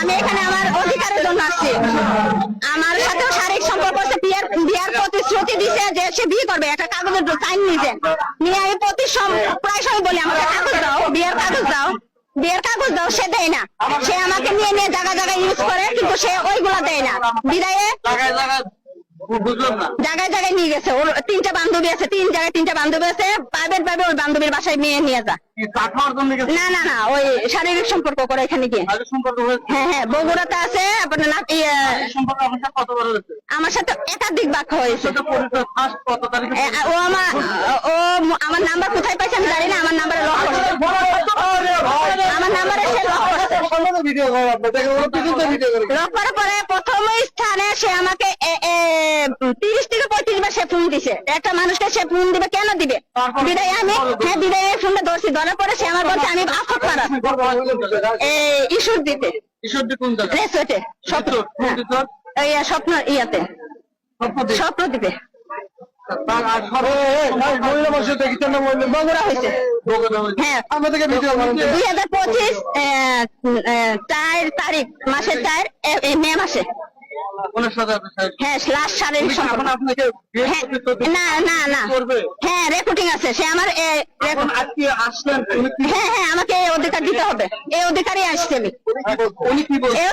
আমি এখানে আমার অধিকারের জন্য আসছি। আমার সাথেও শারীরিক সম্পর্ক আছে, বিয়ের বিয়ার প্রতিশ্রুতি দিছে যে সে বিয়ে করবে। একটা কাগজের সাইন নিয়েছে নিয়ে আমি প্রতি প্রায় সময় বলি, আমাকে কাগজ দাও, বিয়ের কাগজ দাও। বিয়ের কাগজ দাও, সে দেয় না। সে আমাকে নিয়ে নিয়ে জায়গা জায়গায় ইউজ করে, কিন্তু সে ওইগুলা দেয় না। বিদায়ে জায়গায় জায়গায় নিয়ে গেছে। ওর তিনটা বান্ধবী আছে তিন জায়গায় তিনটা বান্ধবী আছে। প্রাইভেট ভাবে ওই বান্ধবীর বাসায় মেয়ে নিয়ে যা। না না না ওই শারীরিক সম্পর্ক করে এখানে গিয়ে। হ্যাঁ হ্যাঁ বগুড়াতে আছে আপনার ইয়ে, আমার সাথে একাধিক বাক্য হয়েছে। ও আমার ও আমার নাম্বার কোথায় পাইছে আমি জানি না আমার নাম্বারে লক আমার নাম্বারে সে লক করছে। করার পরে স্থানে সে আমাকে তিরিশ থেকে পঁয়ত্রিশ বার সে ফোন দিছে। একটা মানুষকে সে ফোন দিবে কেন দিবে? বিদায় আমি হ্যাঁ বিদায় ফোনটা ধরছি। ধরার পরে সে আমার বলছে আমি আফত পাড়া এই ইস্যুর দিতে। রেসোর্টে স্বপ্ন। হ্যাঁ। স্বপ্ন ইয়াতে। স্বপ্ন দিবে। বগুড়া হয়েছে হ্যাঁ। দুই হাজার পঁচিশ চার তারিখ মাসের চার মে মাসে ওনার সাথে আপনি সাইড হ্যাঁ লাস্ট হ্যাঁ, না না না। হ্যাঁ রেকর্ডিং আছে সে আমার এ, হ্যাঁ হ্যাঁ আমাকে এই অধিকার দিতে হবে। এই অধিকারই আসছে আমি।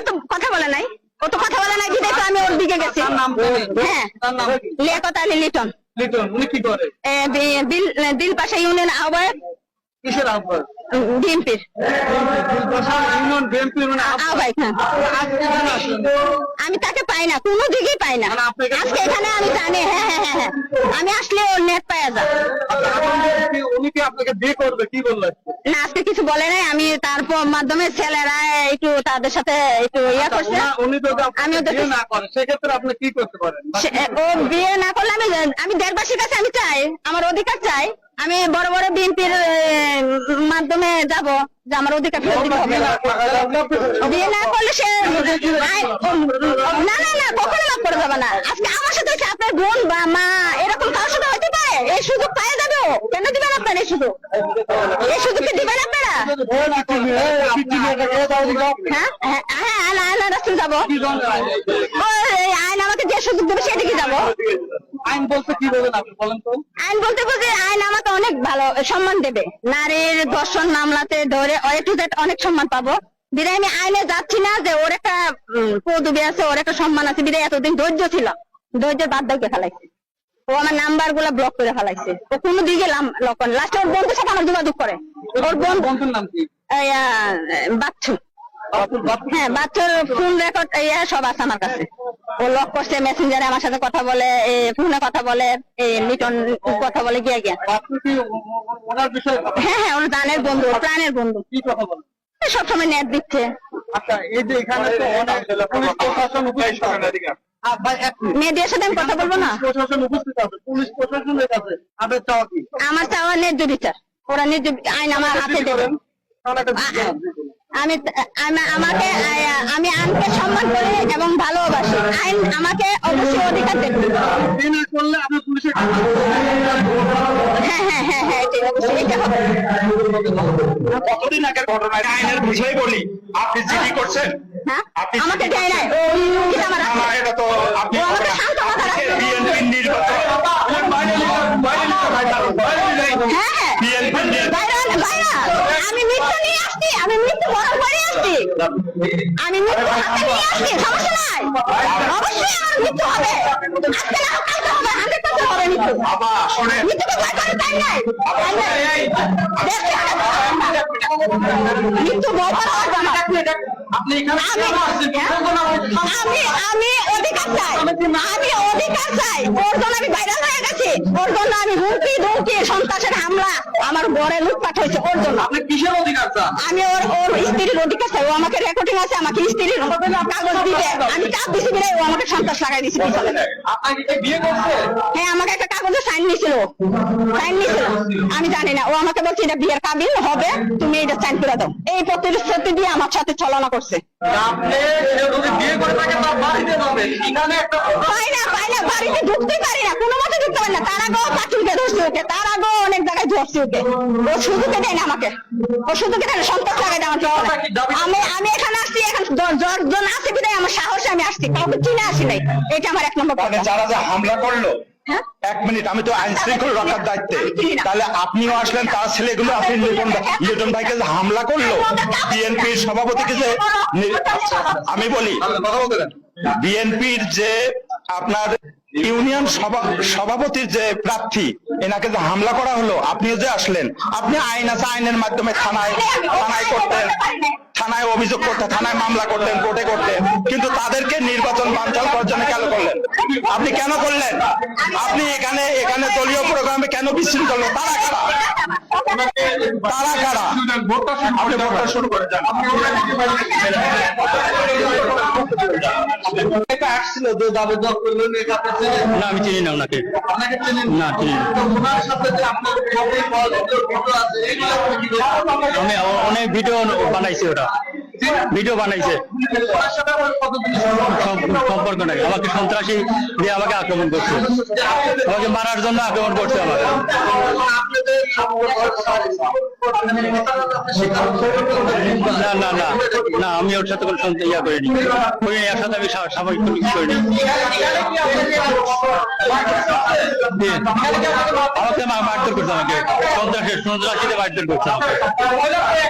তো কথা বলে নাই। ও তো কথা বলে নাই বিদায় তো আমি ওর দিকে গেছি? হ্যাঁ? লিয়াকত আলী লিটন। লিটন উনি কি করে? এ, বিল- দিল পাশা ইউনিয়ন আহ্বায়ক কিসের আহ্বান বিএনপির। ইউনিয়ন বিএনপির মানে হ্যাঁ। আমি তাকে পাই না কোনো দিকেই পাই না। মানে আজকে এখানে আমি জানি হ্যাঁ হ্যাঁ হ্যাঁ হ্যাঁ। আমি আসলে ওর নেট পাওয়া যায় আচ্ছা, উনি কি আপনাকে বিয়ে করবে? কি বললেন না আজকে কিছু বলে নাই আমি তারপর মাধ্যমে ছেলেরা একটু তাদের সাথে একটু ইয়া করছে। আমি সেক্ষেত্রে আপনি কি করতে পারেন? ও বিয়ে না করলে আমি আমি দেশবাসীর কাছে আমি চাই আমার অধিকার চাই। আমি বড় বড় বিএনপির মাধ্যমে যাব যে আমার অধিকার ফেরত দিতে হবে। বিয়ে না করলে সে না না না কখনো মাফ করে যাবে না। আজকে আমার সাথে আপনার বোন বা মা এরকম কারোর সাথে হতে পারে? এই সুযোগ পাওয়া যাবে কেন দিবেন আপনার এই সুযোগ এই সুযোগ কি দিবেন আপনারা হ্যাঁ হ্যাঁ হ্যাঁ আইন আইন রাস্তায় যাব। ও, এই আইন আমাকে যে সুযোগ দেবে সেদিকে যাব। আইন বলতে কি বলেন আপনি বলেন তো। আইন বলতে বলতে আইন আমাকে অনেক ভালো সম্মান দেবে। নারীর দর্শন মামলাতে ধরে টু জেড অনেক সম্মান পাবো। বিদায় আমি আইনে যাচ্ছি না যে ওর একটা পদবি আছে ওর একটা সম্মান আছে। বিদায় এতদিন ধৈর্য ছিল। ধৈর্যের বাদ দাইকে ফেলাইছে ও আমার নাম্বারগুলা ব্লক করে ফেলাইছে ও কোনো দিকে লক লাস্টে ওর বন্ধুর সাথে আমার যোগাযোগ করে। ওর বোন বন্ধুর নাম কি? বাচ্চু। হ্যাঁ বাচ্চার ফোন রেকর্ড ইয়া সব আছে আমার কাছে। ও লক করছে মেসেঞ্জারে আমার সাথে কথা বলে ফোনে কথা বলে এই লিটন কথা বলে গিয়া গিয়া। হ্যাঁ হ্যাঁ ওর জানের বন্ধু প্রাণের বন্ধু। কি কথা বলেন সবসময় নেট দিচ্ছে। আচ্ছা এই যে এখানে তো অনেক পুলিশ প্রশাসন মেয়েদের সাথে আমি কথা বলব না? পুলিশ প্রশাসন উপস্থিত আছে পুলিশ প্রশাসনের কাছে। আপনার চাওয়া কি? আমার চাওয়া ন্যায্য বিচার ওরা ন্যায্য আইন আমার হাতে দেবে। আমি আমি- আমাকে আমি আইনকে সম্মান করি এবং ভালোবাসি। আইন আমাকে অবশ্যই অধিকার দেবে। হ্যাঁ হ্যাঁ হ্যাঁ হ্যাঁ এটা অবশ্যই এটা হবে। কতদিন আগের ঘটনা? আইনের বিষয় বলি আপনি জিডি করছেন? আমাকে দেয় নাই ও এটা তো আপনি নির্বাচন হ্যাঁ হ্যাঁ আমি মৃত্যু নিয়ে আসছি আমি মৃত্যু বরণ করে আসছি আমি মৃত্যু হাতে নিয়ে আসছি সমস্যা নাই অবশ্যই আমার মৃত্যু হবে আজকে না হোক কালকে হবে ভয় করে তাই নাই। মৃত্যু ভয় করা। আপনি এখানে আমি অধিকার চাই। আমি অধিকার চাই। ওর জন্য আমি ভাইরাল ওর জন্য আমি হুমকি ধুমকি সন্ত্রাসের হামলা আমার ঘরে লুটপাট হয়েছে ওর জন্য। আপনি কিসের অধিকার চান? আমি ওর ওর স্ত্রীর অধিকার চাই ও আমাকে রেকর্ডিং আছে আমাকে স্ত্রীর কাগজ দিবে আমি চাপ দিছি বিলাই ও আমাকে সন্ত্রাস লাগাই দিছি পিছনে। আপনাকে কি বিয়ে করছে হ্যাঁ আমাকে একটা কাগজে সাইন নিছিল সাইন নিছিল আমি জানি না ও আমাকে বলছে এটা বিয়ের কাবিল হবে তুমি এটা সাইন করে দাও। এই প্রতিশ্রুতি দিয়ে আমার সাথে ছলনা করছে। আপনি কেউ যদি বিয়ে করে থাকে তার বাড়িতে যাবেন এখানে একটা পাই না পাই না বাড়িতে ঢুকতে পারি না কোনো মতে ঢুকতে পারি না। তার আগেও পাটুলকে ধরছে ওকে তার আগেও অনেক জায়গায় ধরছে ওকে। ও সুযোগে দেয় না আমাকে। ও সুযোগে দেয় না আমি আমি এখানে আসছি এখন আছে বিদায় আমার সাহসে আমি আসছি। কাউকে চিনে আসি নাই। এটা আমার এক নম্বর যারা যে হামলা করল? এক মিনিট আমি তো আইন শৃঙ্খলা রক্ষার দায়িত্বে। তাহলে আপনিও আসলেন তার ছেলেগুলো আপনি লিটন লিটন ভাইকে হামলা করল। বিএনপির সভাপতিকে যে আমি বলি। কথা বলতে দেন। বিএনপির যে আপনার ইউনিয়ন সভা সভাপতির যে প্রার্থী এনাকে যে হামলা করা হলো আপনিও যে আসলেন। আপনি আইন আছে আইনের মাধ্যমে থানায় থানায় করতেন। থানায় অভিযোগ করতে, থানায় মামলা করতেন, কোর্টে করতেন, কিন্তু তাদেরকে নির্বাচন বানচাল করার জন্য কেন করলেন? আপনি কেন করলেন? আপনি এখানে এখানে দলীয় প্রোগ্রামে কেন বিশৃঙ্খল তারা তারা কারা? আপনি ভোটটা শুরু করে যান। এটা আসছিল যে দাবিদার করলেন এটা না। আমি চিনি না ওনাকে। আপনাকে না, চিনি ওনার সাথে যে আপনার ছবি আছে এগুলো আপনি কি করবেন? আমি অনেক ভিডিও বানাইছি ওরা ভিডিও বানাইছে। সম্পর্ক? নাই। আমাকে সন্ত্রাসী দিয়ে আমাকে আক্রমণ করছে। আমাকে মারার জন্য আক্রমণ করছে আমাকে? না না না। না, আমি ওর সাথে কোনো ইয়া করিনি। করিনি এর সাথে আমি সা- সাময়িক কোনো কিছু করিনি। আমাকে মারধর করছে আমাকে। সন্ত্রাসী সন্ত্রাসীতে মারধর করছে আমাকে।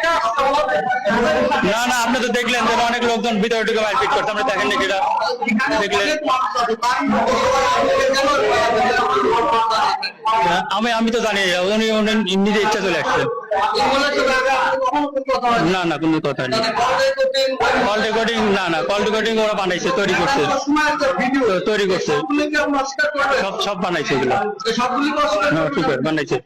না না আপনি তো দেখলেন যে অনেক লোকজন ভিতরে ঢুকে মারপিট করছে আপনি দেখেন নাকি এটা দেখলেন। আমি আমি তো জানি উনি উনি নিজে ইচ্ছা চলে আসছে। না না কোনো কথা নেই। কল রেকর্ডিং না না কল রেকর্ডিং ওরা বানাইছে তৈরি করছে। তৈরি করছে। সব সব বানাইছে এগুলো। সবগুলি ঠিক আছে বানাইছে।